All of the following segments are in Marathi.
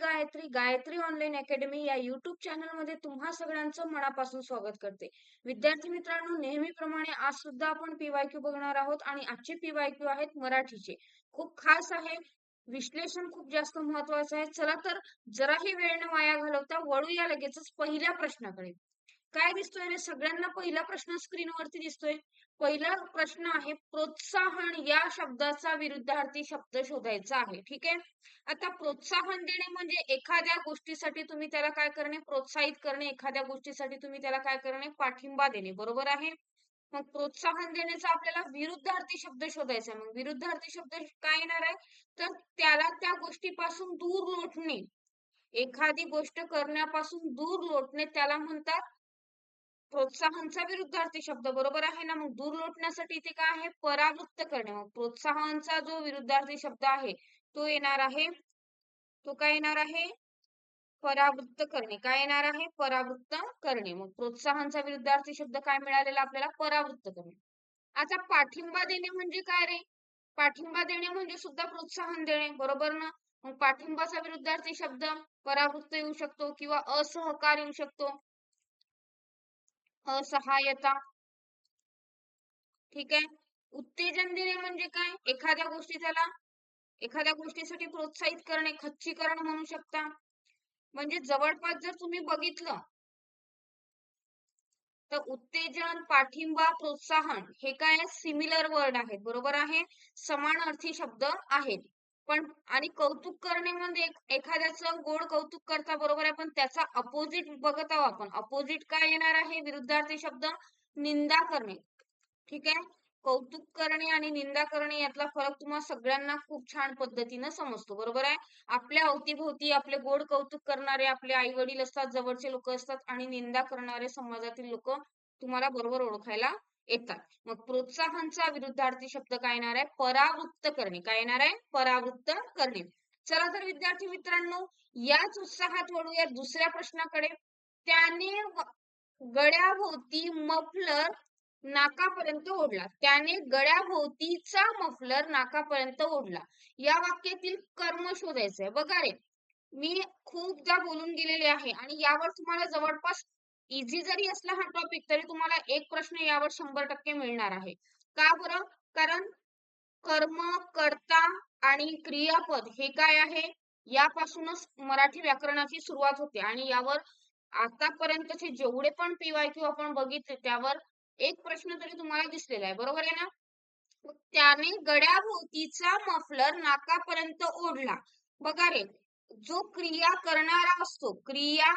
गायत्री गायत्री ऑनलाईन अकॅडमी या युट्यूब चॅनलमध्ये तुम्हा सगळ्यांचं मनापासून स्वागत करते. विद्यार्थी मित्रांनो नेहमीप्रमाणे आज सुद्धा आपण पीवायक्यू बघणार आहोत आणि आजचे पीवायक्यू आहेत मराठीचे. खूप खास आहे विश्लेषण खूप जास्त महत्वाचं आहे. चला तर जराही वेळ न वाया घालवता वळूया लगेचच पहिल्या प्रश्नाकडे. काय दिसतोय रे? सगळ्यांना पहिला प्रश्न स्क्रीनवरती दिसतोय. पहिला प्रश्न आहे प्रोत्साहन या शब्दाचा विरुद्धार्थी शब्द शोधायचा आहे. ठीक आहे? आता प्रोत्साहन देणे म्हणजे एखाद्या गोष्टीसाठी तुम्ही त्याला काय करणे? प्रोत्साहित करणे. एखाद्या गोष्टीसाठी तुम्ही त्याला काय करणे? पाठिंबा देणे. बरोबर आहे? मग प्रोत्साहन देण्याचा आपल्याला विरुद्धार्थी शब्द शोधायचा मग विरुद्धार्थी शब्द काय येणार आहे? तर त्याला त्या गोष्टीपासून दूर लोटणे. एखादी गोष्ट करण्यापासून दूर लोटणे त्याला म्हणतात प्रोत्साहनचा विरुद्धार्थी शब्द बरोबर आहे ना? मग दूर लोटण्यासाठी इथे काय आहे? परावृत्त करणे. मग प्रोत्साहनचा जो विरुद्धार्थी शब्द आहे तो येणार आहे तो काय येणार आहे? परावृत्त करणे. काय येणार आहे? परावृत्त करणे. मग प्रोत्साहनचा विरुद्धार्थी शब्द काय मिळालेला आपल्याला? परावृत्त करणे. आता पाठिंबा देणे म्हणजे काय रे? पाठिंबा देणे म्हणजे सुद्धा प्रोत्साहन देणे. बरोबर ना? मग पाठिंबाचा विरुद्धार्थी शब्द परावृत्त येऊ शकतो किंवा असहकार येऊ शकतो. असहाय्यता ठीक आहे? उत्तेजन देणे म्हणजे काय? एखाद्या गोष्टी त्याला एखाद्या गोष्टीसाठी प्रोत्साहित करणे खच्चीकरण म्हणू शकता. म्हणजे जवळपास जर तुम्ही बघितलं तर उत्तेजन पाठिंबा प्रोत्साहन हे काय सिमिलर वर्ड आहेत. बरोबर आहे? समान अर्थी शब्द आहेत. पण आणि कौतुक करणे म्हणजे एखाद्याचं गोड कौतुक करता बरोबर आहे पण त्याचा अपोजिट बघत आहोत आपण. अपोजिट काय येणार आहे? विरुद्धार्थी शब्द निंदा करणे. ठीक आहे? कौतुक करणे आणि निंदा करणे यातला फरक तुम्हाला सगळ्यांना खूप छान पद्धतीनं समजतो. बरोबर आहे? आपल्या अवतीभोवती आपले गोड कौतुक करणारे आपले आई वडील असतात जवळचे लोक असतात आणि निंदा करणारे समाजातील लोक तुम्हाला बरोबर ओळखायला येतात. मग प्रोत्साहनचा विरुद्धार्थी शब्द काय येणार आहे? परावृत्त करणे. काय येणार आहे? परावृत्त करणे. चला तर विद्यार्थी मित्रांनो याच उत्साहात वळूया दुसऱ्या प्रश्नाकडे. त्याने गड्याभोवती मफलर नाकापर्यंत ओढला. त्याने गड्याभोवतीचा मफलर नाकापर्यंत ओढला. या वाक्यातील कर्म शोधायचंय. बघा रे मी खूपदा बोलून गेलेले आहे आणि यावर तुम्हाला जवळपास इझी जरी असला हा टॉपिक तरी तुम्हाला एक प्रश्न यावर शंभर टक्के मिळणार आहे. का बरं? कारण कर्म कर्ता आणि क्रियापद हे काय आहे? यापासूनच मराठी व्याकरणाची सुरुवात होते आणि यावर आतापर्यंतचे जेवढे पण पीवाय क्यू आपण बघितले त्यावर एक प्रश्न तरी तुम्हाला दिसलेला आहे. बरोबर आहे ना? त्याने गड्याभोवतीचा मफलर नाकापर्यंत ओढला. बघा रे जो क्रिया करणारा असतो क्रिया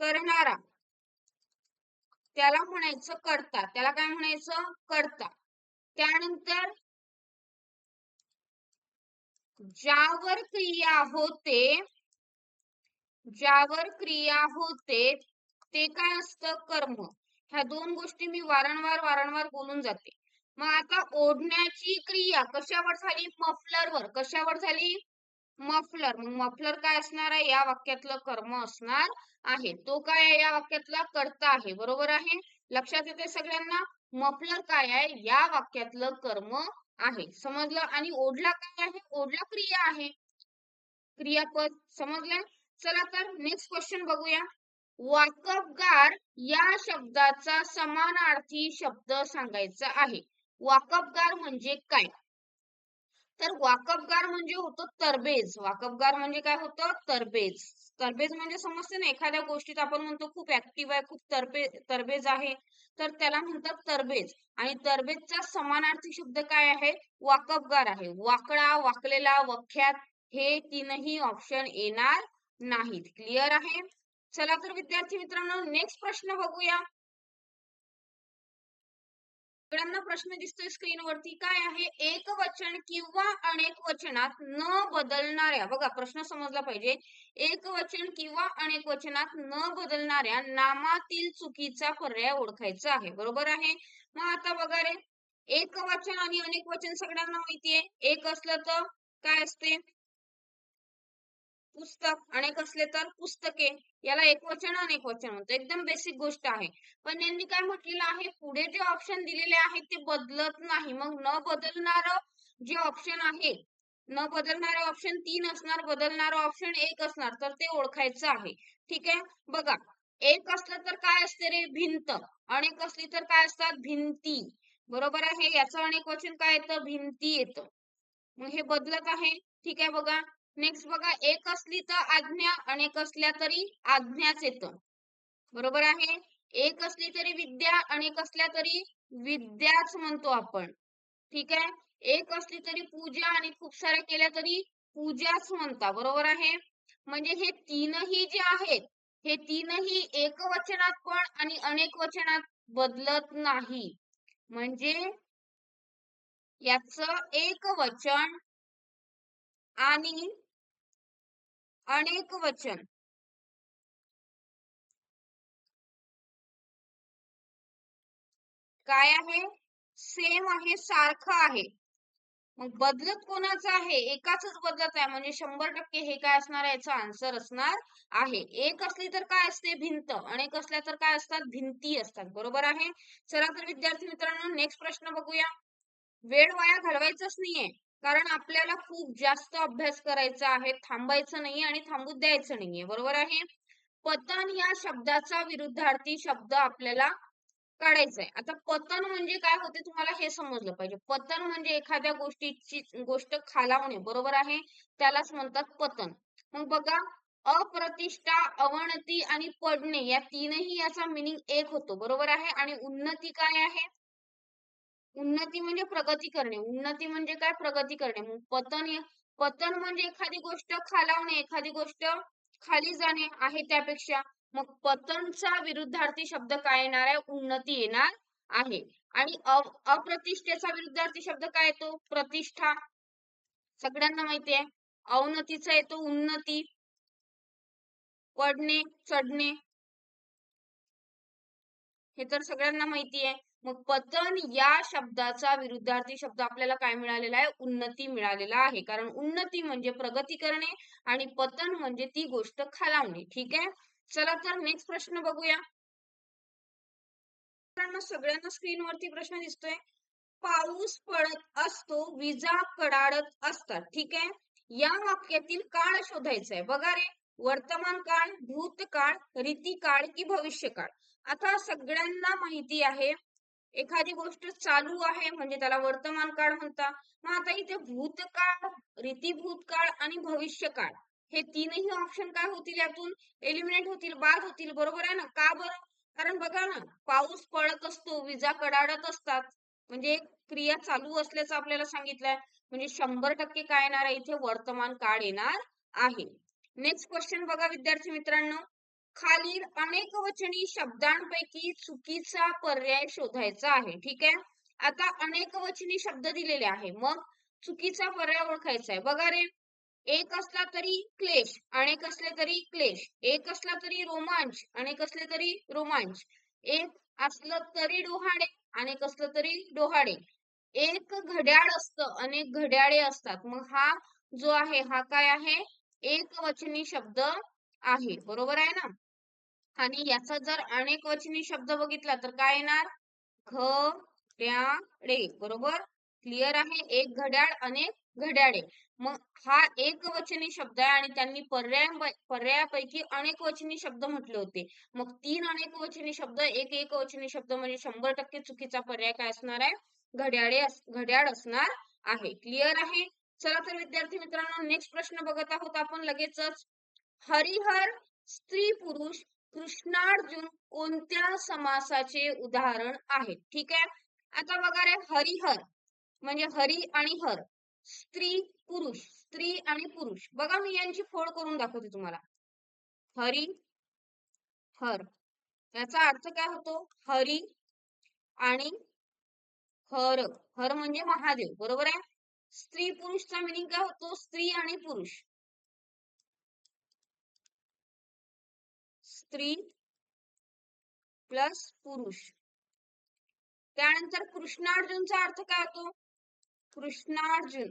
करणारा त्याला म्हणायचं करता. त्याला काय म्हणायचं? करता. त्यानंतर ज्यावर क्रिया होते ज्यावर क्रिया होते ते काय असतं? कर्म. ह्या दोन गोष्टी मी वारंवार वारंवार बोलून जाते. मग आता ओढण्याची क्रिया कशावर झाली? मफलरवर. कशावर झाली? मफलर. मग मफलर काय असणार आहे? या वाक्यातलं कर्म असणार आहे. तो काय आहे या वाक्यातला कर्ता आहे? बरोबर आहे? लक्षात येते सगळ्यांना? मफलर काय आहे? या वाक्यातलं कर्म आहे. समजलं? आणि ओढला काय आहे? ओढला क्रिया आहे. क्रियापद. समजलं? चला तर नेक्स्ट क्वेश्चन बघूया. वाकबगार या शब्दाचा समानार्थी शब्द सांगायचा आहे. वाकबगार म्हणजे काय? तर वाकबगार म्हणजे होतो तरबेज. वाकबगार म्हणजे काय होतं? तरबेज. तरबेज म्हणजे समजते ना एखाद्या गोष्टीत आपण म्हणतो खूप ऍक्टिव्ह आहे खूप तरबे तरबेज आहे तर त्याला म्हणतात तरबेज. आणि तरबेजचा समानार्थी शब्द काय आहे? वाकबगार आहे. वाकडा वाकलेला वख्यात हे तीनही ऑप्शन येणार नाहीत. क्लिअर आहे? चला तर विद्यार्थी मित्रांनो नेक्स्ट प्रश्न बघूया. सगळ्यांना प्रश्न दिसतोय स्क्रीनवरती. काय आहे? एक वचन किंवा अनेक वचनात न बदलणाऱ्या बघा प्रश्न समजला पाहिजे. एक वचन किंवा अनेक वचनात न बदलणाऱ्या नामातील चुकीचा पर्याय ओळखायचा आहे. बरोबर आहे? मग आता बघा रे. एक वचन आणि अनेक वचन सगळ्यांना माहितीये. एक असलं तर काय असते? पुस्तक अनेक असले तर पुस्तके याला एक वचन अनेक वचन म्हणतो एकदम बेसिक गोष्ट आहे. पण यांनी काय म्हटलेलं आहे? पुढे जे ऑप्शन दिलेले आहेत ते बदलत नाही. मग न बदलणार जे ऑप्शन आहे न बदलणारे ऑप्शन तीन असणार बदलणारं ऑप्शन एक असणार तर ते ओळखायचं आहे. ठीक आहे? बघा एक असलं तर काय असते रे? भिंत. अनेक असली तर काय असतात? भिंती. बरोबर आहे? याचं अनेक वचन काय येतं? भिंती येतं. मग हे बदलत आहे? ठीक आहे बघा. नेक्स्ट बघा एक असली तर आज्ञा अनेक असल्या तरी आज्ञाच येतं. बरोबर आहे? एक असली तरी विद्या अनेक असल्या तरी विद्याच म्हणतो आपण. ठीक आहे? एक असली तरी पूजा आणि खूप साऱ्या केल्या तरी पूजाच म्हणता. बरोबर आहे? म्हणजे हे तीनही जे आहेत हे तीनही एकवचनात पण आणि अनेक वचनात बदलत नाही. म्हणजे याच एक वचन आणि अनेक वचन. काय आहे? सेम आहे सारखं आहे. मग बदलत कोणाचं आहे? एकाच बदलत आहे. म्हणजे शंभर टक्के हे काय असणार आहे? याचा आन्सर असणार आहे. एक असली तर काय असते? भिंत. अनेक असल्या तर काय असतात? भिंती असतात. बरोबर आहे? चला तर विद्यार्थी मित्रांनो नेक्स्ट प्रश्न बघूया. वेळ वाया घालवायचाच नाहीये. कारण आपल्याला खूप जास्त अभ्यास करायचा आहे थांबायचं नाही आणि थांबू द्यायचं नाहीये बरोबर आहे? पतन या शब्दाचा विरुद्धार्थी शब्द आपल्याला काढायचंय. आता पतन म्हणजे काय होते तुम्हाला हे समजलं पाहिजे. पतन म्हणजे एखाद्या गोष्टीची गोष्ट खालावणे बरोबर आहे? त्यालाच म्हणतात पतन. मग बघा अप्रतिष्ठा अवनती आणि पडणे या तीनही याचा मिनिंग एक होतो बरोबर आहे? आणि उन्नती काय आहे? उन्नती म्हणजे प्रगती करणे. उन्नती म्हणजे काय? प्रगती करणे. पतन पतन म्हणजे एखादी गोष्ट खालावणे एखादी गोष्ट खाली जाणे आहे त्यापेक्षा. मग पतनचा विरुद्धार्थी शब्द काय येणार आहे? उन्नती येणार आहे. आणि अप्रतिष्ठेचा विरुद्धार्थी शब्द काय येतो? प्रतिष्ठा. सगळ्यांना माहिती आहे. अवनतीचा येतो उन्नती. पडणे चढणे. हे तर सगळ्यांना माहिती आहे. मग पतन या शब्दाचा विरुद्धार्थी शब्द आपल्याला काय मिळालेला आहे? उन्नती मिळालेला आहे. कारण उन्नती म्हणजे प्रगती करणे आणि पतन म्हणजे ती गोष्ट खालावणे. ठीक आहे? चला तर नेक्स्ट प्रश्न बघूया. सगळ्यांना स्क्रीनवरती प्रश्न दिसतोय. पाऊस पडत असतो विजा कडाडत असतात. ठीक आहे? या वाक्यातील काळ शोधायचा आहे बघा रे. वर्तमान काळ भूतकाळ रीतिकाळ की भविष्य काळ आता सगळ्यांना माहिती आहे एखादी गोष्ट चालू आहे म्हणजे त्याला वर्तमान काळ म्हणता. मग आता इथे भूतकाळ रीतीभूतकाळ आणि भविष्य काळ हे तीनही ऑप्शन काय होतील यातून? एलिमिनेट होतील बाद होतील बरोबर आहे ना? का बरं? कारण बघा ना पाऊस पडत असतो विजा कडाडत असतात. म्हणजे क्रिया चालू असल्याचं आपल्याला सांगितलंय. म्हणजे शंभर टक्के काय येणार आहे? इथे वर्तमान काळ येणार आहे. नेक्स्ट क्वेश्चन बघा विद्यार्थी मित्रांनो. खालील अनेक वचनी शब्दांपैकी चुकीचा पर्याय शोधायचा आहे. ठीक आहे? आता अनेक वचनी शब्द दिलेले आहे. मग चुकीचा पर्याय ओळखायचा आहे. बघा रे. एक असला तरी क्लेश अनेक असले तरी क्लेश. एक असला तरी रोमांच अनेक असले तरी रोमांच. एक असलं तरी डोहाडे अनेक असलं तरी डोहाडे एक घड्याळ असतं अनेक घड्याळे असतात. मग हा जो आहे हा काय आहे? एक वचनी शब्द आहे. बरोबर आहे ना? आणि याचा जर अनेक वचनी शब्द बघितला तर काय येणार? घड्याळे बरोबर? क्लिअर आहे? एक घड्याळ अनेक घड्याळे. मग हा एक वचनी शब्द आहे आणि त्यांनी पर्याय पर्यायापैकी अनेक वचनी शब्द म्हटले होते. मग तीन अनेक वचनी शब्द एक एक वचनी शब्द म्हणजे शंभर टक्के चुकीचा पर्याय काय असणार आहे? घड्याळे घड्याळ असणार आहे. क्लिअर आहे? चला तर विद्यार्थी मित्रांनो नेक्स्ट प्रश्न बघत आहोत आपण लगेचच. हरिहर स्त्री पुरुष कृष्णार्जुन कोणत्या समासाचे उदाहरण आहे ठीक आहे? आता बघा रे हरिहर म्हणजे हरी आणि हर स्त्री पुरुष स्त्री आणि पुरुष. बघा मी यांची फोड करून दाखवते तुम्हाला. हरी हर. याचा अर्थ काय होतो? हरी आणि हर. हर म्हणजे महादेव बरोबर आहे? स्त्री पुरुषचा मिनिंग काय होतो? स्त्री आणि पुरुष. स्त्री प्लस पुरुष. त्यानंतर कृष्णार्जुनचा अर्थ काय होतो? कृष्णार्जुन.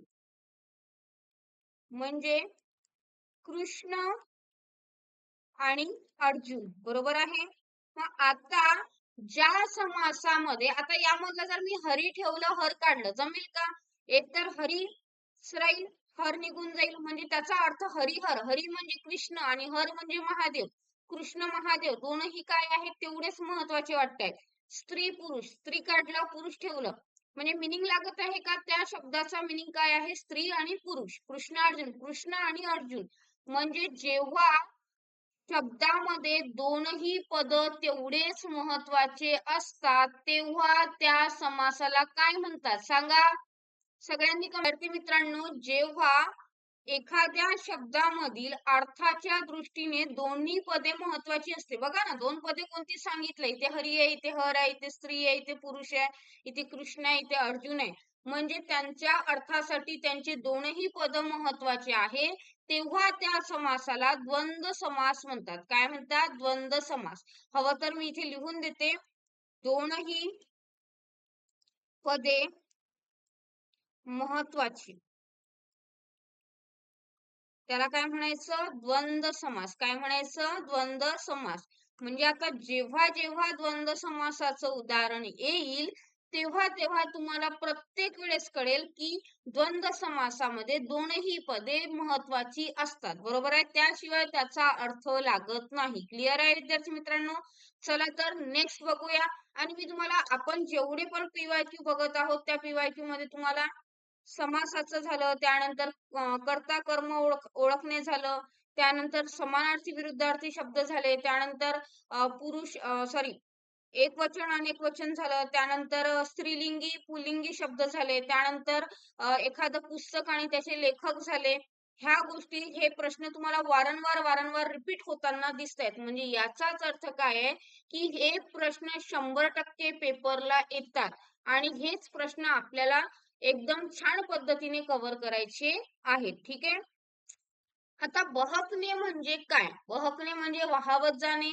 म्हणजे कृष्ण आणि अर्जुन. बरोबर आहे? मग आता ज्या समासामध्ये आता यामधलं जर मी हरी ठेवलं हर काढलं जमेल का? एकतर हरी राहील हर निघून जाईल. म्हणजे त्याचा अर्थ हरिहर. हरी म्हणजे कृष्ण आणि हर म्हणजे महादेव. कृष्ण महादेव दोनही काय आहेत तेवढेच महत्त्वाचे वाटत स्त्री पुरुष. स्त्री काढला पुरुष ठेवलं. म्हणजे मिनिंग लागत आहे का? त्या शब्दाचा मिनिंग काय आहे? स्त्री आणि पुरुष. कृष्ण अर्जुन. कृष्ण आणि अर्जुन. म्हणजे जेव्हा शब्दामध्ये दोनही पद तेवढेच महत्त्वाचे असतात तेव्हा त्या समासाला काय म्हणतात? सांगा. सगळ्यांनी मित्रांनो. जेव्हा एखाद्या शब्दामधील अर्थाच्या दृष्टीने दोन्ही पदे महत्वाची असते. बघा ना दोन पदे कोणती सांगितलं? इथे हरी आहे इथे हर आहे इथे स्त्री आहे इथे पुरुष आहे इथे कृष्ण आहे इथे अर्जुन आहे. म्हणजे त्यांच्या अर्थासाठी त्यांचे दोनही पद महत्त्वाचे आहे. तेव्हा त्या समासाला द्वंद्व समास म्हणतात. काय म्हणतात? द्वंद्व समास. हवं तर मी इथे लिहून देते. दोनही पदे महत्वाची त्याला काय म्हणायचं? द्वंद्व समास. काय म्हणायचं? द्वंद्व समास. म्हणजे आता जेव्हा जेव्हा द्वंद्व समासाचं उदाहरण येईल तेव्हा तेव्हा तुम्हाला प्रत्येक वेळेस कळेल की द्वंद्व समासामध्ये दोनही पदे महत्वाची असतात. बरोबर आहे? त्याशिवाय त्याचा अर्थ लागत नाही. क्लिअर आहे विद्यार्थी मित्रांनो? चला तर नेक्स्ट बघूया. आणि मी तुम्हाला आपण जेवढे पण पीवायक्यू बघत आहोत त्या पीवायक्यू मध्ये तुम्हाला समासाचं झालं त्यानंतर कर्ता कर्म ओळख ओळखणे झालं त्यानंतर समानार्थी विरुद्धार्थी शब्द झाले त्यानंतर पुरुष सॉरी एक वचन अनेक वचन झालं त्यानंतर स्त्रीलिंगी पुलिंगी शब्द झाले त्यानंतर एखादं पुस्तक आणि त्याचे लेखक झाले. ह्या गोष्टी हे प्रश्न तुम्हाला वारंवार वारंवार रिपीट होताना दिसत आहेत म्हणजे याचाच अर्थ काय आहे की हे प्रश्न शंभर टक्के पेपरला येतात आणि हेच प्रश्न आपल्याला एकदम छान पद्धतीने कव्हर करायचे आहेत ठीक आहे? आता बहकणे म्हणजे काय? बहकणे म्हणजे वाहवत जाणे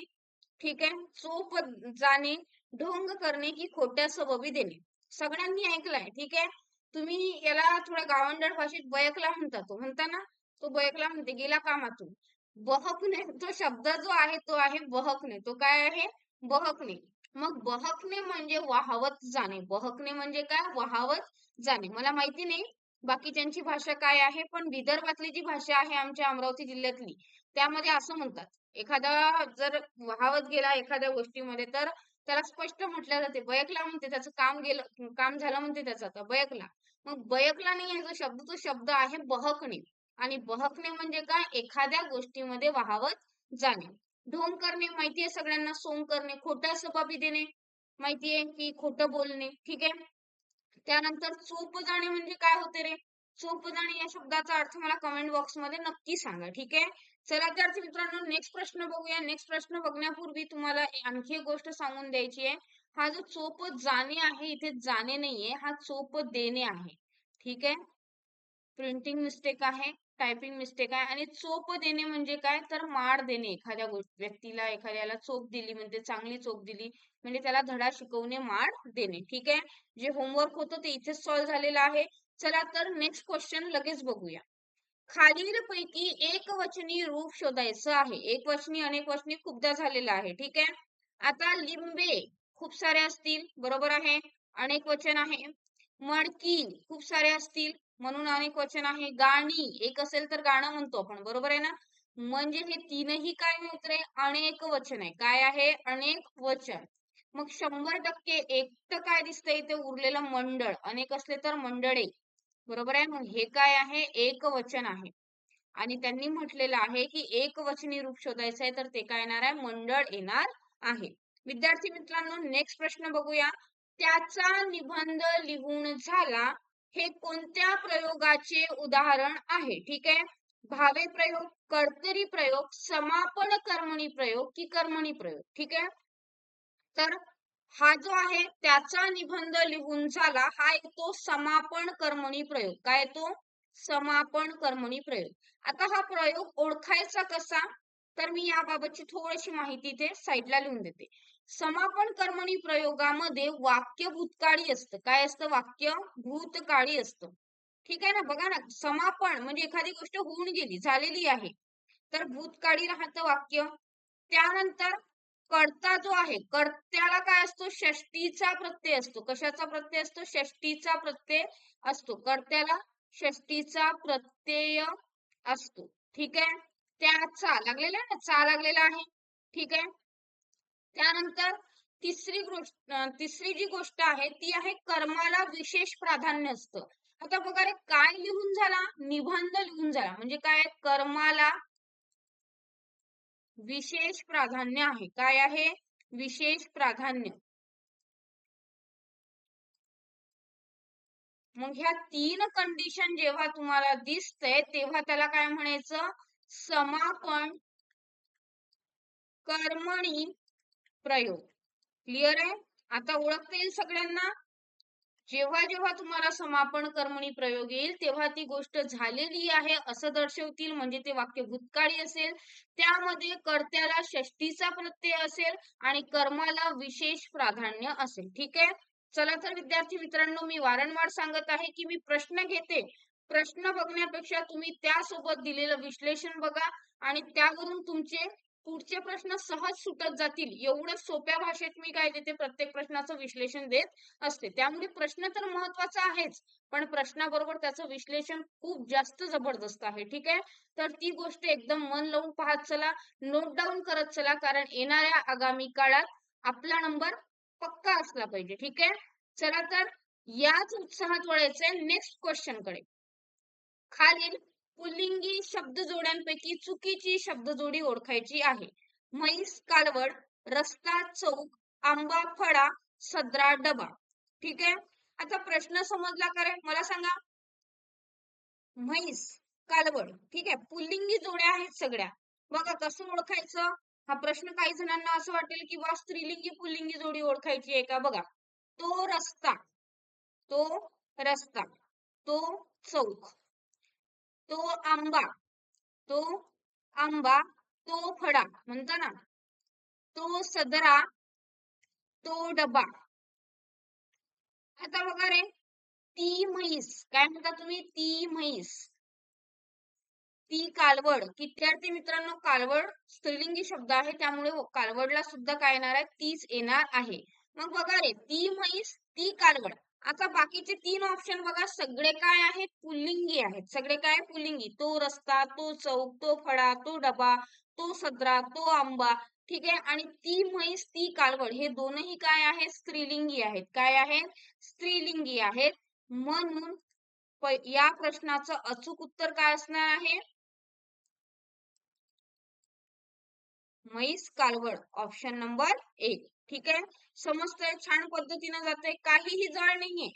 ठीक आहे? चोप जाणे ढोंग करणे की खोट्या सबबी देणे. सगळ्यांनी ऐकलाय ठीक आहे? तुम्ही याला थोड्या गावंडळ भाषेत बयकला म्हणता तो म्हणता ना तो बयकला म्हणते गेला कामातून. बहकणे तो शब्द जो आहे तो आहे बहकणे. तो काय आहे? बहकणे. मग बहकणे म्हणजे वाहवत जाणे. बहकणे म्हणजे काय? वाहवत जाणे. मला माहिती नाही बाकीच्यांची भाषा काय आहे पण विदर्भातली जी भाषा आहे आमच्या अमरावती जिल्ह्यातली त्यामध्ये असं म्हणतात. एखादा जर वाहवत गेला एखाद्या गोष्टीमध्ये तर त्याला स्पष्ट म्हटलं जाते. बयकला म्हणते त्याचं काम गेलं काम झालं म्हणते त्याचं आता बयकला मग बयकला नाही जो शब्द तो शब्द आहे बहकणे. आणि बहकणे म्हणजे काय? एखाद्या गोष्टीमध्ये वाहवत जाणे. ढोंग करणे माहितीये सगळ्यांना? सोंग करणे खोटा सपापी देणे माहितीये की खोटं बोलणे ठीक आहे? त्यानंतर चोप जाणे म्हणजे काय होते रे? चोप जाणे या शब्दाचा अर्थ मला कमेंट बॉक्समध्ये नक्की सांगा ठीक आहे? चला तर मित्रांनो नेक्स्ट प्रश्न बघूया. नेक्स्ट प्रश्न बघण्यापूर्वी तुम्हाला आणखी एक गोष्ट सांगून द्यायची आहे. हा जो चोप जाणे आहे इथे जाणे नाहीये हा चोप देणे आहे ठीक आहे? प्रिंटिंग मिस्टेक आहे टायपिंग मिस्टेक आहे आणि चोप देणे म्हणजे काय? तर माड देणे. एखाद्या व्यक्तीला एखाद्याला चोप दिली म्हणजे चांगली चोप दिली म्हणजे त्याला धडा शिकवणे माड देणे. ठीक आहे? जे होमवर्क होतं ते इथेच सॉल्व्ह झालेलं आहे. चला तर नेक्स्ट क्वेश्चन लगेच बघूया. खालील पैकी एक वचनी रूप शोधायचं आहे. एक वचनी अनेक वचनी खूपदा झालेलं आहे. ठीक आहे? आता लिंबे खूप सारे असतील. बरोबर आहे? अनेक वचन आहे. मडकी खूप सारे असतील. म्हणून अनेक वचन आहे. गाणी एक असेल तर गाणं म्हणतो आपण. बरोबर आहे ना? म्हणजे हे तीनही काय मित्र अनेक वचन आहे. काय आहे? अनेक वचन. मग शंभर टक्के एक काय दिसतंय इथे? उरलेलं मंडळ. अनेक असले तर मंडळे. बरोबर आहे? मग हे काय आहे? एक वचन आहे. आणि त्यांनी म्हटलेलं आहे की एक वचनी रूप शोधायचं आहे तर ते काय येणार आहे? मंडळ येणार आहे. विद्यार्थी मित्रांनो नेक्स्ट प्रश्न बघूया. त्याचा निबंध लिहून झाला हे कोणत्या प्रयोगाचे उदाहरण आहे? ठीक आहे? भावे प्रयोग कर्तरी प्रयोग समापन कर्मणी प्रयोग की कर्मणी प्रयोग? ठीक आहे? तर हा जो आहे त्याचा निबंध लिहून झाला. हा येतो समापन कर्मणी प्रयोग. काय येतो? समापन कर्मणी प्रयोग. आता हा प्रयोग ओळखायचा कसा? तर मी याबाबतची थोडीशी माहिती इथे साईडला लिहून देते. समापन कर्मणी प्रयोगामध्ये वाक्य भूतकाळी असतं. काय असतं? वाक्य भूतकाळी असतं. ठीक आहे ना? बघा ना समापन म्हणजे एखादी गोष्ट होऊन गेली झालेली आहे. तर भूतकाळी राहतं वाक्य. त्यानंतर कर्ता जो आहे कर्त्याला काय असतो? षष्टीचा प्रत्यय असतो. कशाचा प्रत्यय असतो? षष्टीचा प्रत्यय असतो. कर्त्याला षष्टीचा प्रत्यय असतो. ठीक आहे? त्याचा लागलेला ना? चा लागलेला आहे. ठीक आहे? त्यानंतर तिसरी गोष्ट तिसरी जी गोष्ट आहे ती आहे कर्माला विशेष प्राधान्य असतं. आता बघा रे काय लिहून झाला? निबंध लिहून झाला. म्हणजे काय? कर्माला विशेष प्राधान्य आहे. काय आहे? विशेष प्राधान्य. मग ह्या तीन कंडिशन जेव्हा तुम्हाला दिसतंय तेव्हा त्याला काय म्हणायचं? समापन कर्मणी प्रयोग. क्लिअर आहे? आता ओळखता येईल सगळ्यांना? जेव्हा जेव्हा तुम्हाला समापन कर्मणी प्रयोग येईल तेव्हा ती गोष्ट झालेली आहे असं दर्शवतील म्हणजे ते वाक्य भूतकाळी असेल. त्यामध्ये कर्त्याला षष्टीचा प्रत्यय असेल आणि कर्माला विशेष प्राधान्य असेल. ठीक आहे? चला तर विद्यार्थी मित्रांनो मी वारंवार सांगत आहे की मी प्रश्न घेते. प्रश्न बघण्यापेक्षा तुम्ही त्यासोबत दिलेलं विश्लेषण बघा आणि त्यावरून तुमचे पुढचे प्रश्न सहज सुटत जातील. एवढं सोप्या भाषेत मी काय देते? प्रत्येक प्रश्नाचं विश्लेषण देत असते. त्यामुळे प्रश्न तर महत्त्वाचा आहेच पण प्रश्नाबरोबर त्याचं विश्लेषण खूप जास्त जबरदस्त आहे. ठीक आहे? तर ती गोष्ट एकदम मन लावून पाहत चला. नोट डाऊन करत चला कारण येणाऱ्या आगामी काळात आपला नंबर पक्का असला पाहिजे. ठीक आहे? चला तर याच उत्साहात वळायचंय नेक्स्ट क्वेश्चनकडे. खालील पुल्लिंगी शब्द जोड्यांपैकी चुकीची शब्द जोडी ओळखायची आहे. म्हैस कालवड रस्ता चौक आंबा फळा सदरा डबा. ठीक आहे? आता प्रश्न समजला का मला सांगा. म्हैस कालवड. ठीक आहे? पुल्लिंगी जोड्या आहेत सगळ्या. बघा कसं ओळखायचं? हा प्रश्न काही जणांना असं वाटेल की वा स्त्रीलिंगी पुल्लिंगी जोडी ओळखायची आहे का? बघा. तो रस्ता. तो रस्ता. तो चौक. तो आंबा तो आंबा तो फडा म्हणतो ना तो सदरा तो डबा. आता बघा रे ती म्हैस काय म्हणता तुम्ही? ती म्हैस. ती कालवड. विद्यार्थी मित्रांनो कालवड स्त्रीलिंगी शब्द आहे त्यामुळे हो, कालवडला सुद्धा काय येणार आहे? तीच येणार आहे. मग बघा रे ती म्हैस ती कालवड. आता बाकीचे तीन ऑप्शन बघा सगळे काय आहेत? पुल्लिंग आहेत. सगळे काय पुलिंगी तो रस्ता तो चौक तो फळा तो डबा तो सदरा तो आंबा ठीक आहे? आणि ती म्हैस ती कालवड हे दोनही काय आहेत? स्त्रीलिंगी आहेत. काय आहेत? स्त्रीलिंगी आहेत. म्हणून या प्रश्नाचं अचूक उत्तर काय असणार आहे? म्हैस कालवड ऑप्शन नंबर एक. ठीक आहे? समजतंय? छान पद्धतीने जाते काहीही जळ नाहीये.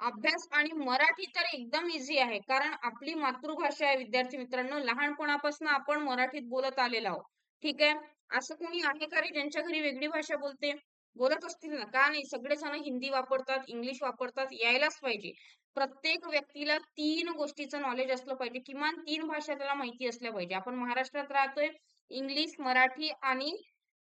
अभ्यास आणि मराठी तर एकदम इझी आहे. कारण आपली मातृभाषा आहे विद्यार्थी मित्रांनो. लहानपणापासून आपण मराठीत बोलत आलेलो आहोत. ठीक आहे? असं कोणी आहे का रे ज्यांच्या घरी वेगळी भाषा बोलते? बोलत असतील ना. का नाही? सगळेजण हिंदी वापरतात इंग्लिश वापरतात यायलाच पाहिजे. प्रत्येक व्यक्तीला तीन गोष्टीचं नॉलेज असलं पाहिजे. किमान तीन भाषा त्याला माहिती असल्या पाहिजे. आपण महाराष्ट्रात राहतोय इंग्लिश मराठी आणि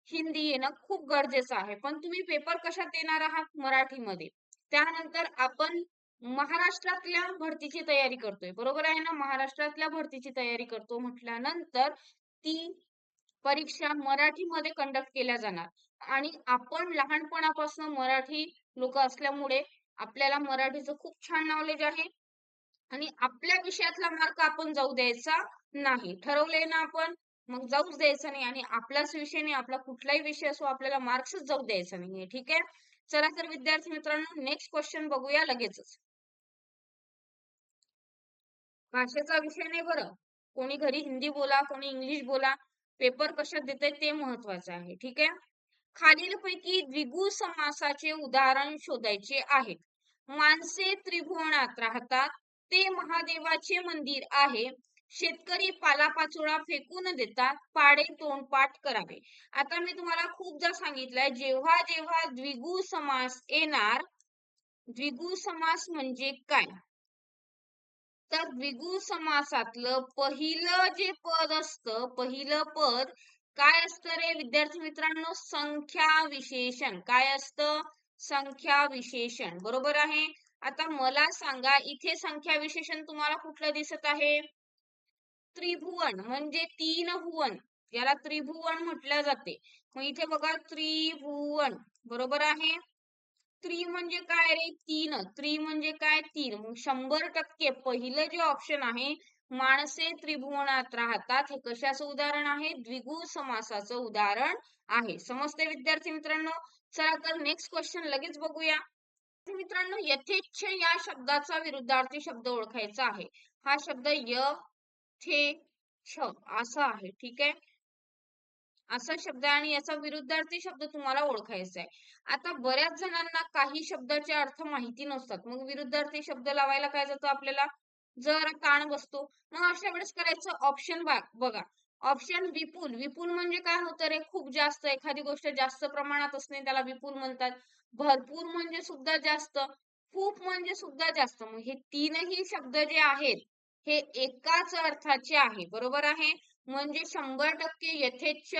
हिंदी येणं खूप गरजेचं आहे. पण तुम्ही पेपर कशात देणार आहात? मराठीमध्ये. त्यानंतर आपण महाराष्ट्रातल्या भरतीची तयारी करतोय. बरोबर आहे ना? महाराष्ट्रातल्या भरतीची तयारी करतो म्हटल्यानंतर ती परीक्षा मराठीमध्ये कंडक्ट केल्या जाणार. आणि आपण लहानपणापासून मराठी लोक असल्यामुळे आपल्याला मराठीचं खूप छान नॉलेज आहे. आणि आपल्या विषयातला मार्क आपण जाऊ द्यायचा नाही. ठरवलंय ना आपण? मग जाऊच द्यायचं नाही. आणि आपलाच विषय नाही. आपला कुठलाही विषय असो आपल्याला मार्क्सच जाऊ द्यायचा नाहीये. ठीक आहे? चला तर विद्यार्थी मित्रांनो नेक्स्ट क्वेश्चन बघूया लगेचच. भाषेचा विषय नाही बरं. कोणी घरी हिंदी बोला कोणी इंग्लिश बोला पेपर कशात देते ते महत्वाचं आहे ठीक आहे? खालीलपैकी द्विगु समासाचे उदाहरण शोधायचे आहे माणसे त्रिभुवनात राहतात ते महादेवाचे मंदिर आहे. शेतकरी पालापाचोळा फेकून देतात पाडे तोंडपाठ करावे. आता मी तुम्हाला खूपदा सांगितलंय जेव्हा जेव्हा द्विगु समास येणार द्विगु समास म्हणजे काय? तर द्विगु समासातलं पहिलं जे पद असतं पहिलं पद काय असतं रे विद्यार्थी मित्रांनो? संख्या विशेषण काय असतं? संख्या विशेषण बरोबर आहे? आता मला सांगा इथे संख्या विशेषण तुम्हाला कुठलं दिसत आहे? त्रिभुवन म्हणजे तीन भुवन याला त्रिभुवन म्हटलं जाते. मग इथे बघा त्रिभुवन. बरोबर आहे? त्रि म्हणजे काय रे? तीन. त्रि म्हणजे काय? तीन. मग शंभर टक्के पहिलं जे ऑप्शन आहे माणसे त्रिभुवनात राहतात. हे कशाचं उदाहरण आहे? द्विगु समासाचं उदाहरण आहे. समजते विद्यार्थी मित्रांनो? चला तर नेक्स्ट क्वेश्चन लगेच बघूया. मित्रांनो यथेच्छ या शब्दाचा विरुद्धार्थी शब्द ओळखायचा आहे. हा शब्द य थे छ असा आहे ठीक आहे? असा शब्द आहे आणि याचा विरुद्धार्थी शब्द तुम्हाला ओळखायचा आहे. आता बऱ्याच जणांना काही शब्दाचे अर्थ माहिती नसतात. मग विरुद्धार्थी शब्द लावायला काय जातो आपल्याला? जर ताण बसतो. मग अशा वेळेस करायचं ऑप्शन बघा. ऑप्शन विपुल. विपुल म्हणजे काय होतं रे? खूप जास्त. एखादी गोष्ट जास्त प्रमाणात असणे त्याला विपुल म्हणतात. भरपूर म्हणजे सुद्धा जास्त. खूप म्हणजे सुद्धा जास्त. मग हे तीनही शब्द जे आहेत हे एकाच अर्थाचे आहे. बरोबर आहे? म्हणजे शंभर टक्के यथेच्छ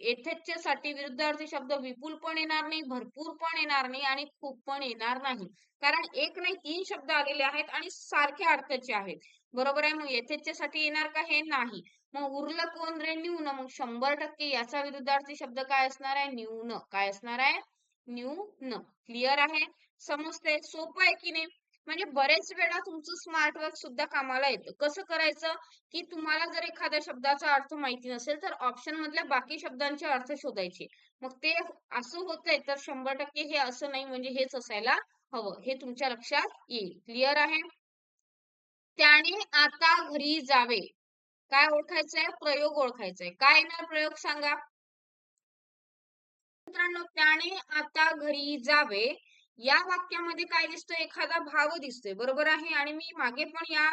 यथेच्छसाठी विरुद्धार्थी शब्द विपुल पण येणार नाही भरपूर पण येणार नाही आणि खूप पण येणार नाही. कारण एक नाही तीन शब्द आलेले आहेत आणि सारख्या अर्थाचे आहेत. बरोबर आहे? मग यथेच्छसाठी येणार का हे नाही. मग उरलं कोण रे? न्यून. मग शंभर टक्के याचा विरुद्धार्थी शब्द काय असणार आहे? न्यून. काय असणार आहे? न्यून. क्लिअर आहे? समजते सोपं आहे की नाही? म्हणजे बरेच वेळा तुमचं स्मार्ट वर्क सुद्धा कामाला येतं. कसं करायचं? की तुम्हाला जर एखाद्या शब्दाचा अर्थ माहिती नसेल तर ऑप्शन मधल्या बाकी शब्दांचे अर्थ शोधायचे. मग ते असं होतंय तर शंभर टक्के हे असं नाही म्हणजे हेच असायला हवं. हे तुमच्या लक्षात येईल. क्लिअर आहे? त्याने आता घरी जावे. काय ओळखायचंय? प्रयोग ओळखायचंय. काय येणार प्रयोग सांगा? मित्रांनो त्याने आता घरी जावे. या वाक्यामध्ये काय दिसतोय? एखादा भाव दिसतोय. बरोबर आहे? आणि मी मागे पण या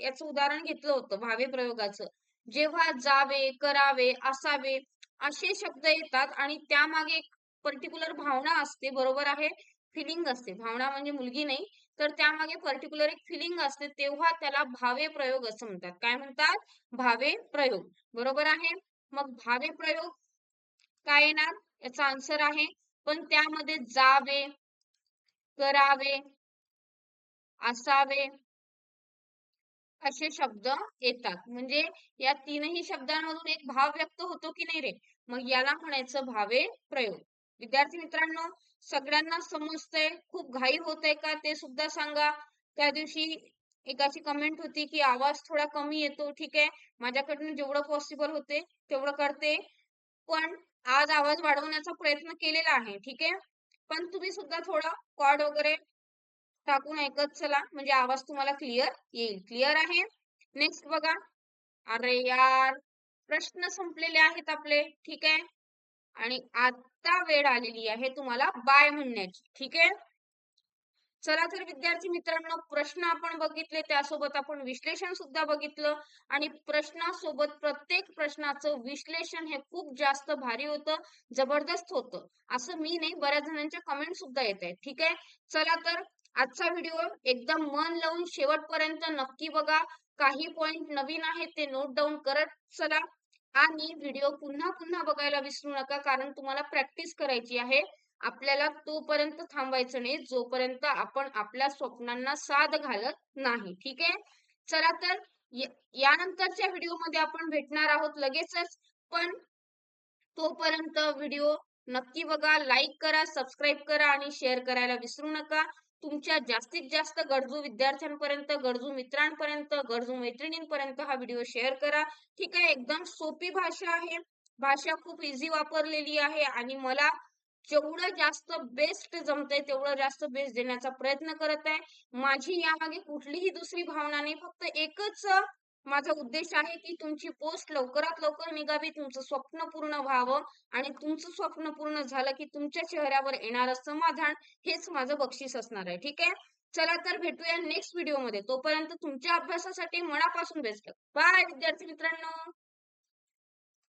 याचं उदाहरण घेतलं होतं भावे प्रयोगाचं. जेव्हा जावे करावे असावे असे शब्द येतात आणि त्यामागे एक पर्टिक्युलर भावना असते बरोबर आहे? फिलिंग असते. भावना म्हणजे मुलगी नाही तर त्यामागे पर्टिक्युलर एक फिलिंग असते तेव्हा त्याला भावे प्रयोग असं म्हणतात. काय म्हणतात? भावे प्रयोग. बरोबर आहे? मग भावे प्रयोग काय येणार? याचा आन्सर आहे. पण त्यामध्ये जावे करावे असावे. असे शब्द येतात. म्हणजे या तीनही शब्दांमधून एक भाव व्यक्त होतो की नाही रे? मग याला म्हणायचं भावे प्रयोग. विद्यार्थी मित्रांनो सगळ्यांना समजतंय खूप घाई होत आहे का ते सुद्धा सांगा. त्या दिवशी एकाची कमेंट होती की आवाज थोडा कमी येतो ठीक आहे. माझ्याकडनं जेवढं पॉसिबल होते तेवढं करते. पण आज आवाज वाढवण्याचा प्रयत्न केलेला आहे ठीक आहे. पण तुम्ही सुद्धा थोडं कॉर्ड वगैरे टाकून ऐकत चला. म्हणजे आवाज तुम्हाला क्लिअर येईल. क्लिअर आहे? नेक्स्ट बघा. अरे यार प्रश्न संपलेले आहेत आपले. ठीक आहे? आणि आता वेळ आलेली आहे तुम्हाला बाय म्हणण्याची. ठीक आहे? चला तर विद्यार्थी मित्रांनो प्रश्न आपण बघितले त्यासोबत आपण विश्लेषण सुद्धा बघितलं. आणि प्रश्नासोबत प्रत्येक प्रश्नाचं विश्लेषण हे खूप जास्त भारी होतं जबरदस्त होतं. असं मी नाही बऱ्याच जणांच्या कमेंट सुद्धा येत आहेत ठीक आहे? चला तर आजचा व्हिडिओ एकदम मन लावून शेवटपर्यंत नक्की बघा. काही पॉइंट नवीन आहेत ते नोट डाऊन करत चला. आणि व्हिडिओ पुन्हा पुन्हा बघायला विसरू नका कारण तुम्हाला प्रॅक्टिस करायची आहे. आपल्याला तोपर्यंत थांबायचं नाही जोपर्यंत आपण आपल्या स्वप्नांना साथ घालत नाही. ठीक आहे? चला तर यानंतरच्या व्हिडिओमध्ये आपण भेटणार आहोत लगेचच. पण तोपर्यंत व्हिडिओ नक्की बघा लाईक करा सबस्क्राईब करा आणि शेअर करायला विसरू नका. तुमच्या जास्तीत जास्त गरजू विद्यार्थ्यांपर्यंत गरजू मित्रांपर्यंत गरजू मैत्रिणींपर्यंत हा व्हिडिओ शेअर करा. ठीक आहे? एकदम सोपी भाषा आहे. भाषा खूप इझी वापरलेली आहे आणि मला जेवढं जास्त बेस्ट जमतंय तेवढं जास्त बेस्ट देण्याचा प्रयत्न करत आहे. माझी यामागे कुठलीही दुसरी भावना नाही. फक्त एकच माझा उद्देश आहे की तुमची पोस्ट लवकरात लवकर निघावी तुमचं स्वप्न पूर्ण व्हावं आणि तुमचं स्वप्न पूर्ण झालं की तुमच्या चेहऱ्यावर येणार समाधान हेच माझं बक्षीस असणार आहे. ठीक आहे? चला तर भेटूया नेक्स्ट व्हिडिओमध्ये. तोपर्यंत तुमच्या अभ्यासासाठी मनापासून बेस्ट बाय विद्यार्थी मित्रांनो.